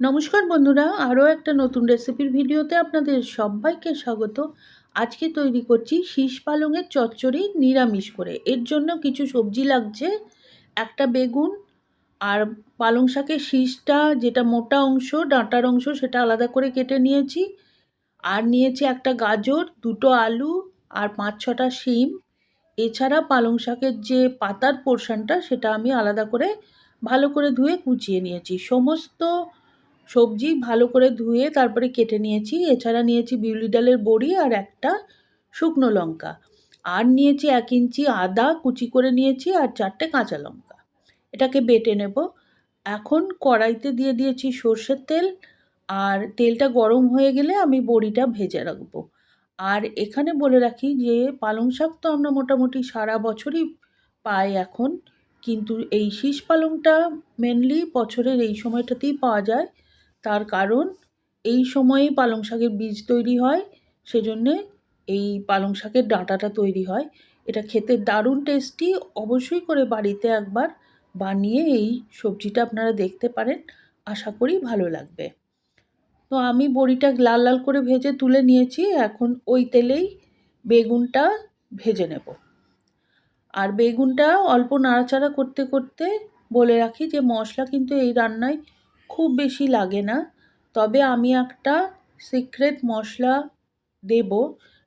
নমস্কার বন্ধুরা, আরও একটা নতুন রেসিপির ভিডিওতে আপনাদের সবাইকে স্বাগত। আজকে তৈরি করছি শীষ পালংয়ের চচ্চড়ি নিরামিষ করে। এর জন্য কিছু সবজি লাগছে, একটা বেগুন আর পালং শাকের শীষটা যেটা মোটা অংশ, ডাঁটার অংশ সেটা আলাদা করে কেটে নিয়েছি। আর নিয়েছি একটা গাজর, দুটো আলু আর পাঁচ ছটা শিম। এছাড়া পালং শাকের যে পাতার পোর্শনটা সেটা আমি আলাদা করে ভালো করে ধুয়ে কুচিয়ে নিয়েছি। সমস্ত সবজি ভালো করে ধুয়ে তারপরে কেটে নিয়েছি। এছাড়া নিয়েছি বিউলি ডালের বড়ি আর একটা শুকনো লঙ্কা। আর নিয়েছি এক ইঞ্চি আদা কুচি করে নিয়েছি আর চারটে কাঁচা লঙ্কা। এটাকে বেটে নেব। এখন কড়াইতে দিয়ে দিয়েছি সর্ষের তেল। আর তেলটা গরম হয়ে গেলে আমি বড়িটা ভেজে রাখব। আর এখানে বলে রাখি যে পালং শাক তো আমরা মোটামুটি সারা বছরই পাই এখন। কিন্তু এই শীষ পালংটা মেনলি বছরের এই সময়টাতেই পাওয়া যায়। তার কারণ এই সময়ে পালং শাকের বীজ তৈরি হয়, সেজন্যে এই পালং শাকের ডাঁটাটা তৈরি হয়। এটা খেতে দারুণ টেস্টি অবশ্যই করে বাড়িতে একবার বানিয়ে এই সবজিটা আপনারা দেখতে পারেন, আশা করি ভালো লাগবে। তো আমি বড়িটা লাল লাল করে ভেজে তুলে নিয়েছি, এখন ওই তেলেই বেগুনটা ভেজে নেব। আর বেগুনটা অল্প নাড়াচাড়া করতে করতে বলে রাখি যে, মশলা কিন্তু এই রান্নায় খুব বেশি লাগে না। তবে আমি একটা সিক্রেট মশলা দেব,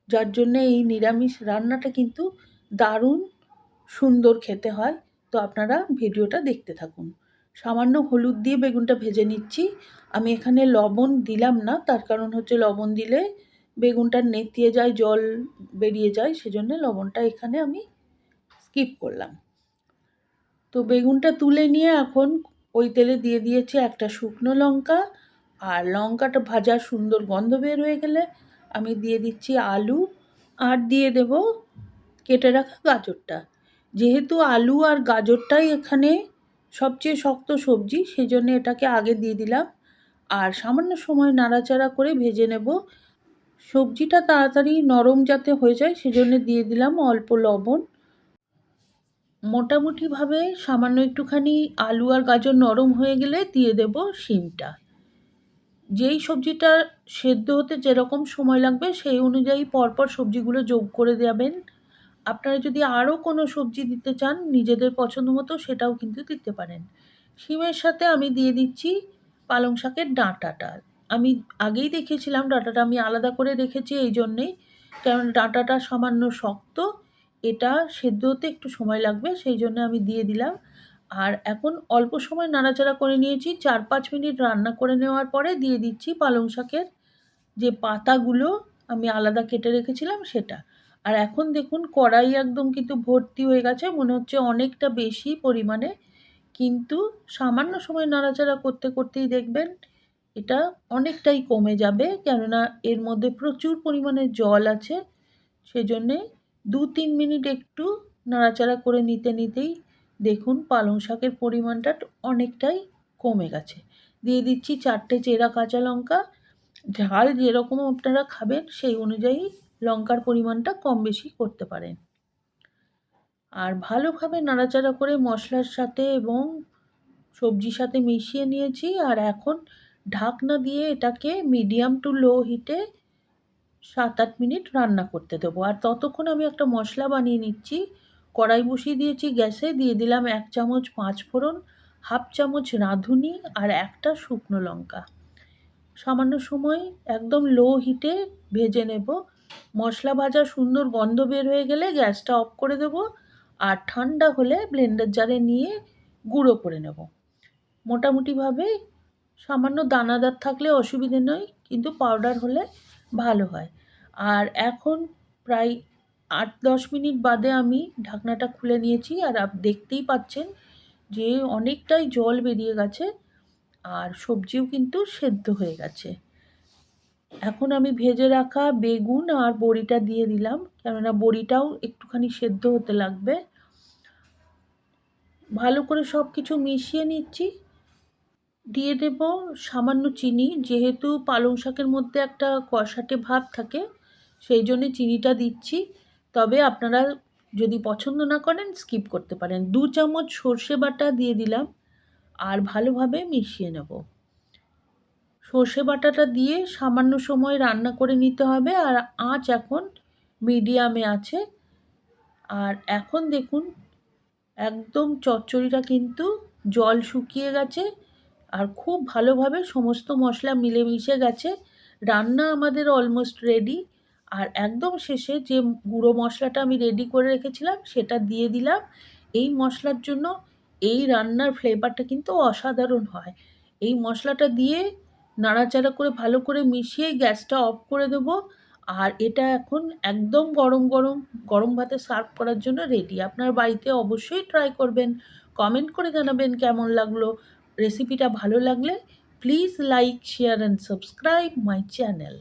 যার জন্য এই নিরামিষ রান্নাটা কিন্তু দারুণ সুন্দর খেতে হয়। তো আপনারা ভিডিওটা দেখতে থাকুন। সামান্য হলুদ দিয়ে বেগুনটা ভেজে নিচ্ছি। আমি এখানে লবণ দিলাম না, তার কারণ হচ্ছে লবণ দিলে বেগুনটা নেতিয়ে যায়, জল বেরিয়ে যায়, সেজন্য লবণটা এখানে আমি স্কিপ করলাম। তো বেগুনটা তুলে নিয়ে এখন ওই তেলে দিয়ে দিয়েছি একটা শুকনো লঙ্কা, আর লঙ্কাটা ভাজা সুন্দর গন্ধ বের হয়ে গেলে আমি দিয়ে দিচ্ছি আলু, আর দিয়ে দেব কেটে রাখা গাজরটা। যেহেতু আলু আর গাজরটাই এখানে সবচেয়ে শক্ত সবজি সেই জন্য এটাকে আগে দিয়ে দিলাম। আর সামান্য সময় নাড়াচাড়া করে ভেজে নেব। সবজিটা তাড়াতাড়ি নরম যাতে হয়ে যায়, সেজন্য দিয়ে দিলাম অল্প লবণ। মোটামুটিভাবে সামান্য একটুখানি আলু আর গাজর নরম হয়ে গেলে দিয়ে দেব শিমটা। যেই সবজিটা সেদ্ধ হতে যেরকম সময় লাগবে, সেই অনুযায়ী পরপর সবজিগুলো যোগ করে দেবেন। আপনারা যদি আরও কোনো সবজি দিতে চান, নিজেদের পছন্দ মতো সেটাও কিন্তু দিতে পারেন। শিমের সাথে আমি দিয়ে দিচ্ছি পালং শাকের ডাঁটাটা। আমি আগেই দেখেছিলাম, ডাঁটাটা আমি আলাদা করে রেখেছি এই জন্যেই কারণ ডাঁটাটা সামান্য শক্ত এটা সেদ্ধ হতে একটু সময় লাগবে, সেই জন্য আমি দিয়ে দিলাম। আর এখন অল্প সময় নাড়াচাড়া করে নিয়েছি, চার পাঁচ মিনিট রান্না করে নেওয়ার পরে দিয়ে দিচ্ছি পালং শাকের যে পাতাগুলো আমি আলাদা কেটে রেখেছিলাম সেটা। আর এখন দেখুন কড়াই একদম কিন্তু ভর্তি হয়ে গেছে, মনে হচ্ছে অনেকটা বেশি পরিমাণে। কিন্তু সামান্য সময় নাড়াচাড়া করতে করতেই দেখবেন এটা অনেকটাই কমে যাবে, কেননা এর মধ্যে প্রচুর পরিমাণে জল আছে, সেজন্যে দু তিন মিনিট একটু নাড়াচাড়া করে নিতে নিতেই দেখুন পালং শাকের পরিমাণটা অনেকটাই কমে গেছে। দিয়ে দিচ্ছি চারটে চেরা কাঁচা লঙ্কা। ঝাল যেরকম আপনারা খাবেন সেই অনুযায়ী লঙ্কার পরিমাণটা কম বেশি করতে পারেন। আর ভালোভাবে নাড়াচাড়া করে মশলার সাথে এবং সবজির সাথে মিশিয়ে নিয়েছি। আর এখন ঢাকনা দিয়ে এটাকে মিডিয়াম টু লো হিটে সাত আট মিনিট রান্না করতে দেবো। আর ততক্ষণ আমি একটা মশলা বানিয়ে নিচ্ছি। কড়াই বসিয়ে দিয়েছি গ্যাসে। দিয়ে দিলাম এক চামচ পাঁচ ফোড়ন, হাফ চামচ রাঁধুনি আর একটা শুকনো লঙ্কা। সামান্য সময় একদম লো হিটে ভেজে নেব। মশলা ভাজা সুন্দর গন্ধ বের হয়ে গেলে গ্যাসটা অফ করে দেব। আর ঠান্ডা হলে ব্লেন্ডার জারে নিয়ে গুঁড়ো করে নেব। মোটামুটিভাবে সামান্য দানাদার থাকলে অসুবিধে নয়, কিন্তু পাউডার হলে ভালো হয়। আর এখন প্রায় আট দশ মিনিট বাদে আমি ঢাকনাটা খুলে নিয়েছি আর আপ, দেখতেই পাচ্ছেন যে অনেকটাই জল বেরিয়ে গেছে আর সবজিও কিন্তু সেদ্ধ হয়ে গেছে। এখন আমি ভেজে রাখা বেগুন আর বড়িটা দিয়ে দিলাম, কেননা বড়িটাও একটুখানি সেদ্ধ হতে লাগবে। ভালো করে সব কিছু মিশিয়ে নিচ্ছি। দিয়ে দেব সামান্য চিনি, যেহেতু পালং শাকের মধ্যে একটা কষাটে ভাব থাকে, সেই জন্যে চিনিটা দিচ্ছি। তবে আপনারা যদি পছন্দ না করেন, স্কিপ করতে পারেন। দু চামচ সর্ষে বাটা দিয়ে দিলাম, আর ভালোভাবে মিশিয়ে নেব। সর্ষে বাটাটা দিয়ে সামান্য সময় রান্না করে নিতে হবে, আর আঁচ এখন মিডিয়ামে আছে। আর এখন দেখুন, একদম চচ্চড়িটা কিন্তু জল শুকিয়ে গেছে। আর খুব ভালোভাবে সমস্ত মশলা মিলেমিশে গেছে। রান্না আমাদের অলমোস্ট রেডি আর একদম শেষে যে গুঁড়ো মশলাটা আমি রেডি করে রেখেছিলাম সেটা দিয়ে দিলাম। এই মশলার জন্য এই রান্নার ফ্লেভারটা কিন্তু অসাধারণ হয়। এই মশলাটা দিয়ে নাড়াচাড়া করে ভালো করে মিশিয়ে গ্যাসটা অফ করে দেব আর এটা এখন একদম গরম গরম গরম ভাতে সার্ভ করার জন্য রেডি আপনার বাড়িতে অবশ্যই ট্রাই করবেন। কমেন্ট করে জানাবেন কেমন লাগল। রেসিপিটা ভালো লাগলে please like share and subscribe my channel